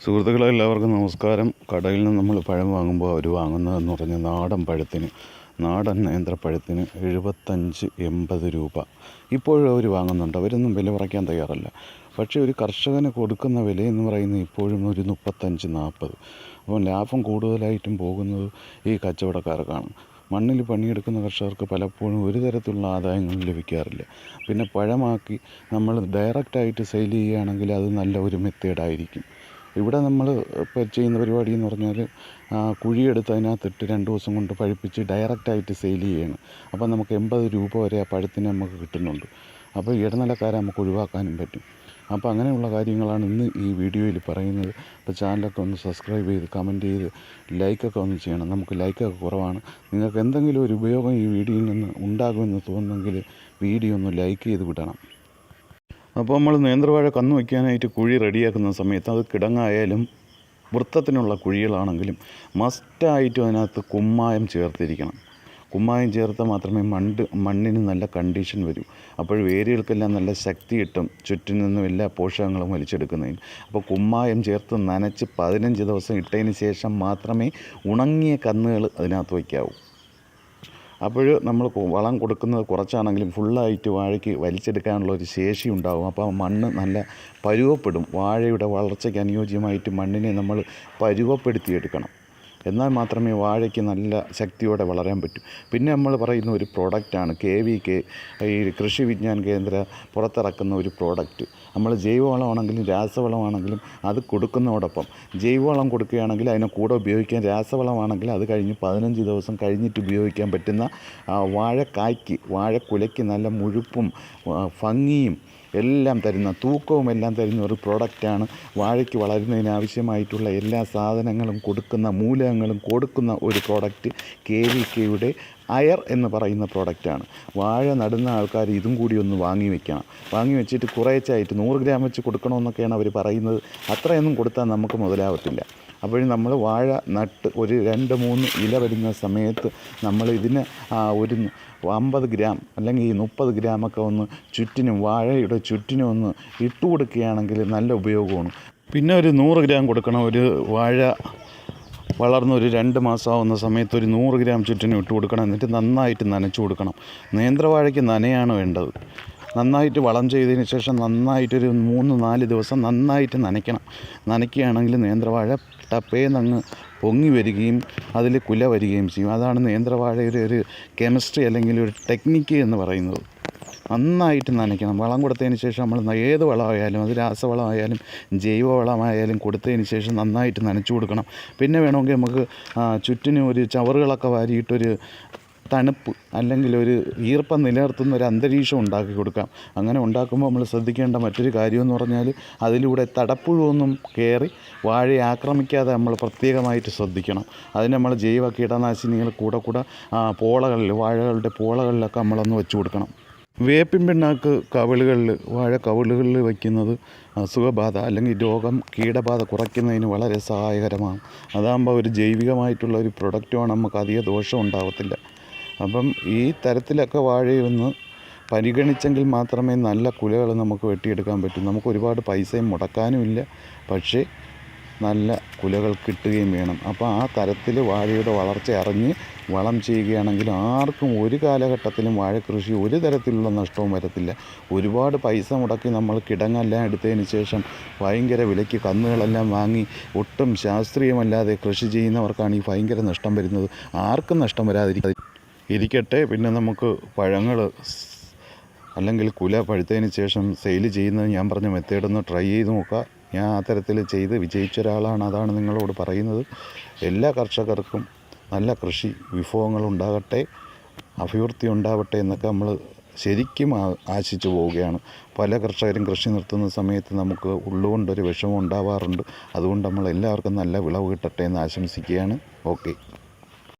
സുഹൃത്തുക്കളെ എല്ലാവർക്കും നമസ്കാരം. കടയിൽ നിന്ന് നമ്മൾ പഴം വാങ്ങുമ്പോൾ അവർ വാങ്ങുന്നതെന്ന് പറഞ്ഞാൽ നാടൻ പഴത്തിന് നാടൻ നേന്ത്രപ്പഴത്തിന് എഴുപത്തഞ്ച് എൺപത് രൂപ. ഇപ്പോഴും അവർ വാങ്ങുന്നുണ്ട്. അവരൊന്നും വില കുറയ്ക്കാൻ തയ്യാറല്ല. പക്ഷേ ഒരു കർഷകന് കൊടുക്കുന്ന വില എന്ന് പറയുന്നത് ഇപ്പോഴും ഒരു മുപ്പത്തഞ്ച് നാൽപ്പത്. അപ്പം ലാഭം കൂടുതലായിട്ടും പോകുന്നത് ഈ കച്ചവടക്കാർക്കാണ്. മണ്ണിൽ പണിയെടുക്കുന്ന കർഷകർക്ക് പലപ്പോഴും ഒരു തരത്തിലുള്ള ആദായങ്ങൾ ലഭിക്കാറില്ല. പിന്നെ പഴമാക്കി നമ്മൾ ഡയറക്റ്റായിട്ട് സെയിൽ ചെയ്യുകയാണെങ്കിൽ അത് നല്ല ഒരു മെത്തേഡായിരിക്കും. ഇവിടെ നമ്മൾ ഇപ്പോൾ ചെയ്യുന്ന പരിപാടി എന്ന് പറഞ്ഞാൽ കുഴിയെടുത്ത് അതിനകത്തിട്ട് രണ്ട് ദിവസം കൊണ്ട് പഴുപ്പിച്ച് ഡയറക്റ്റായിട്ട് സെയിൽ ചെയ്യണം. അപ്പോൾ നമുക്ക് എൺപത് രൂപ വരെ ആ പഴത്തിന് നമുക്ക് കിട്ടുന്നുണ്ട്. അപ്പോൾ ഇടനിലക്കാരെ നമുക്ക് ഒഴിവാക്കാനും പറ്റും. അപ്പോൾ അങ്ങനെയുള്ള കാര്യങ്ങളാണ് ഇന്ന് ഈ വീഡിയോയിൽ പറയുന്നത്. അപ്പോൾ ചാനലൊക്കെ ഒന്ന് സബ്സ്ക്രൈബ് ചെയ്ത് കമന്റ് ചെയ്ത് ലൈക്കൊക്കെ ഒന്ന് ചെയ്യണം. നമുക്ക് ലൈക്കൊക്കെ കുറവാണ്. നിങ്ങൾക്ക് എന്തെങ്കിലും ഒരു ഉപയോഗം ഈ വീഡിയോയിൽ നിന്ന് ഉണ്ടാകുമെന്ന് തോന്നുന്നെങ്കിൽ വീഡിയോ ഒന്ന് ലൈക്ക് ചെയ്ത് വിടണം. അപ്പോൾ നമ്മൾ നേന്ത്രവാഴ കന്ന് വയ്ക്കാനായിട്ട് കുഴി റെഡിയാക്കുന്ന സമയത്ത് അത് കിടങ്ങായാലും വൃത്തത്തിനുള്ള കുഴികളാണെങ്കിലും മസ്റ്റായിട്ടും അതിനകത്ത് കുമ്മായം ചേർത്തിരിക്കണം. കുമ്മായം ചേർത്താൽ മാത്രമേ മണ്ട് മണ്ണിന് നല്ല കണ്ടീഷൻ വരൂ. അപ്പോൾ വേരുകൾക്കെല്ലാം നല്ല ശക്തി കിട്ടും ചുറ്റിൽ നിന്നും എല്ലാ പോഷകങ്ങളും വലിച്ചെടുക്കുന്നതിന്. അപ്പോൾ കുമ്മായം ചേർത്ത് നനച്ച് പതിനഞ്ച് ദിവസം ഇട്ടതിന് ശേഷം മാത്രമേ ഉണങ്ങിയ കന്നുകൾ അതിനകത്ത് വയ്ക്കാവൂ. അപ്പോൾ നമ്മൾ വളം കൊടുക്കുന്നത് കുറച്ചാണെങ്കിലും ഫുള്ളായിട്ട് വാഴയ്ക്ക് വലിച്ചെടുക്കാനുള്ള ഒരു ശേഷി ഉണ്ടാകും അപ്പോൾ മണ്ണ് നല്ല പരുവപ്പെടും. വാഴയുടെ വളർച്ചയ്ക്ക് അനുയോജ്യമായിട്ട് മണ്ണിനെ നമ്മൾ പരുവപ്പെടുത്തിയെടുക്കണം. എന്നാൽ മാത്രമേ വാഴയ്ക്ക് നല്ല ശക്തിയോടെ വളരാൻ പറ്റൂ. പിന്നെ നമ്മൾ പറയുന്ന ഒരു പ്രോഡക്റ്റാണ് കെ വി കെ ഈ കൃഷി വിജ്ഞാൻ കേന്ദ്ര പുറത്തിറക്കുന്ന ഒരു പ്രോഡക്റ്റ് നമ്മൾ ജൈവവളമാണെങ്കിലും രാസവളമാണെങ്കിലും അത് കൊടുക്കുന്നതോടൊപ്പം ജൈവവളം കൊടുക്കുകയാണെങ്കിൽ അതിനെ കൂടെ ഉപയോഗിക്കാൻ രാസവളമാണെങ്കിൽ അത് കഴിഞ്ഞ് പതിനഞ്ച് ദിവസം കഴിഞ്ഞിട്ട് ഉപയോഗിക്കാൻ പറ്റുന്ന വാഴക്കായ്ക്ക് വാഴക്കുലയ്ക്ക് നല്ല മുഴുപ്പും ഭംഗിയും എല്ലാം തരുന്ന തൂക്കവും എല്ലാം തരുന്ന ഒരു പ്രോഡക്റ്റാണ് വാഴയ്ക്ക് വളരുന്നതിന് ആവശ്യമായിട്ടുള്ള എല്ലാ സാധനങ്ങളും കൊടുക്കുന്ന മൂലകങ്ങളും കൊടുക്കുന്ന ഒരു പ്രോഡക്റ്റ് കെ വി കെയുടെ അയർ എന്ന് പറയുന്ന പ്രോഡക്റ്റാണ് വാഴ നടുന്ന ആൾക്കാർ ഇതും കൂടി ഒന്ന് വാങ്ങി വെക്കണം. വാങ്ങി വെച്ചിട്ട് കുറേച്ചായിട്ട് നൂറ് ഗ്രാം വെച്ച് കൊടുക്കണമെന്നൊക്കെയാണ് അവർ പറയുന്നത്. അത്രയൊന്നും കൊടുത്താൽ നമുക്ക് മുതലാവത്തില്ല. അപ്പോഴും നമ്മൾ വാഴ നട്ട് ഒരു രണ്ട് മൂന്ന് ഇല വരുന്ന സമയത്ത് നമ്മൾ ഇതിന് ഒരു അമ്പത് ഗ്രാം അല്ലെങ്കിൽ മുപ്പത് ഗ്രാമൊക്കെ ഒന്ന് ചുറ്റിനും വാഴയുടെ ചുറ്റിനും ഒന്ന് ഇട്ട് കൊടുക്കുകയാണെങ്കിൽ നല്ല ഉപയോഗമാണ്. പിന്നെ ഒരു നൂറ് ഗ്രാം കൊടുക്കണം. ഒരു വാഴ വളർന്ന് ഒരു രണ്ട് മാസമാവുന്ന സമയത്ത് ഒരു നൂറ് ഗ്രാം ചുറ്റിനും ഇട്ട് കൊടുക്കണം. എന്നിട്ട് നന്നായിട്ട് നനച്ചു കൊടുക്കണം. നേന്ത്രവാഴയ്ക്ക് നനയാണ് വേണ്ടത്. നന്നായിട്ട് വളം ചെയ്തതിന് ശേഷം നന്നായിട്ടൊരു മൂന്ന് നാല് ദിവസം നന്നായിട്ട് നനയ്ക്കണം. നനയ്ക്കുകയാണെങ്കിൽ നേന്ത്രവാഴ ടപ്പേന്നങ്ങ് പൊങ്ങി വരികയും അതിൽ കുല വരികയും ചെയ്യും. അതാണ് നേന്ത്രവാഴയുടെ ഒരു കെമിസ്ട്രി അല്ലെങ്കിൽ ഒരു ടെക്നിക്ക് എന്ന് പറയുന്നത്. നന്നായിട്ട് നനയ്ക്കണം. വളം കൊടുത്തതിന് ശേഷം നമ്മൾ ഏത് വളമായാലും അത് രാസവളമായാലും ജൈവവളമായാലും കൊടുത്തതിന് ശേഷം നന്നായിട്ട് നനച്ചു കൊടുക്കണം. പിന്നെ വേണമെങ്കിൽ നമുക്ക് ചുറ്റിനും ഒരു ചവറുകളൊക്കെ വാരിയിട്ടൊരു തണുപ്പ് അല്ലെങ്കിൽ ഒരു ഈർപ്പം നിലനിർത്തുന്ന ഒരു അന്തരീക്ഷം ഉണ്ടാക്കി കൊടുക്കാം. അങ്ങനെ ഉണ്ടാക്കുമ്പോൾ നമ്മൾ ശ്രദ്ധിക്കേണ്ട മറ്റൊരു കാര്യമെന്ന് പറഞ്ഞാൽ അതിലൂടെ തടപ്പുഴൊന്നും കയറി വാഴയെ ആക്രമിക്കാതെ നമ്മൾ പ്രത്യേകമായിട്ട് ശ്രദ്ധിക്കണം. അതിന് നമ്മൾ ജൈവ കീടനാശിനികൾ കൂടെ കൂടെ പോളകളിൽ വാഴകളുടെ പോളകളിലൊക്കെ നമ്മളൊന്ന് വെച്ച് കൊടുക്കണം. വേപ്പിൻ പിണ്ണാക്ക് കവിളുകളിൽ വാഴ കവിളുകളിൽ വയ്ക്കുന്നത് അസുഖബാധ അല്ലെങ്കിൽ രോഗം കീടബാധ കുറയ്ക്കുന്നതിന് വളരെ സഹായകരമാണ്. അതാകുമ്പോൾ ഒരു ജൈവികമായിട്ടുള്ള ഒരു പ്രൊഡക്റ്റുമാണ് നമുക്ക് അധിക ദോഷം ഉണ്ടാവത്തില്ല. അപ്പം ഈ തരത്തിലൊക്കെ വാഴയൊന്ന് പരിഗണിച്ചെങ്കിൽ മാത്രമേ നല്ല കുലകൾ നമുക്ക് വെട്ടിയെടുക്കാൻ പറ്റൂ. നമുക്ക് ഒരുപാട് പൈസയും മുടക്കാനുമില്ല പക്ഷേ നല്ല കുലകൾ കിട്ടുകയും വേണം. അപ്പോൾ ആ തരത്തിൽ വാഴയുടെ വളർച്ച അറിഞ്ഞ് വളം ചെയ്യുകയാണെങ്കിൽ ആർക്കും ഒരു കാലഘട്ടത്തിലും വാഴക്കൃഷി ഒരു തരത്തിലുള്ള നഷ്ടവും വരത്തില്ല. ഒരുപാട് പൈസ മുടക്കി നമ്മൾ കിടങ്ങെല്ലാം എടുത്തതിന് ശേഷം ഭയങ്കര വിലയ്ക്ക് കന്നുകളെല്ലാം വാങ്ങി ഒട്ടും ശാസ്ത്രീയമല്ലാതെ കൃഷി ചെയ്യുന്നവർക്കാണ് ഈ ഭയങ്കര നഷ്ടം വരുന്നത്. ആർക്കും നഷ്ടം വരാതിരിക്കാതെ ഇരിക്കട്ടെ. പിന്നെ നമുക്ക് പഴങ്ങൾ അല്ലെങ്കിൽ കുല പഴുത്തതിന് ശേഷം സെയിൽ ചെയ്യുന്നത് ഞാൻ പറഞ്ഞ മെത്തേഡൊന്ന് ട്രൈ ചെയ്ത് നോക്കുക. ഞാൻ ആ തരത്തിൽ ചെയ്ത് വിജയിച്ച ഒരാളാണ് അതാണ് നിങ്ങളോട് പറയുന്നത്. എല്ലാ കർഷകർക്കും നല്ല കൃഷി വിഭവങ്ങൾ ഉണ്ടാകട്ടെ അഭിവൃദ്ധി ഉണ്ടാവട്ടെ എന്നൊക്കെ നമ്മൾ ശരിക്കും ആശിച്ചു പോവുകയാണ്. പല കർഷകരും കൃഷി നിർത്തുന്ന സമയത്ത് നമുക്ക് ഉള്ളുകൊണ്ടൊരു വിഷമം ഉണ്ടാവാറുണ്ട്. അതുകൊണ്ട് നമ്മൾ എല്ലാവർക്കും നല്ല വിളവ് കിട്ടട്ടെ എന്ന് ആശംസിക്കുകയാണ്. ഓക്കെ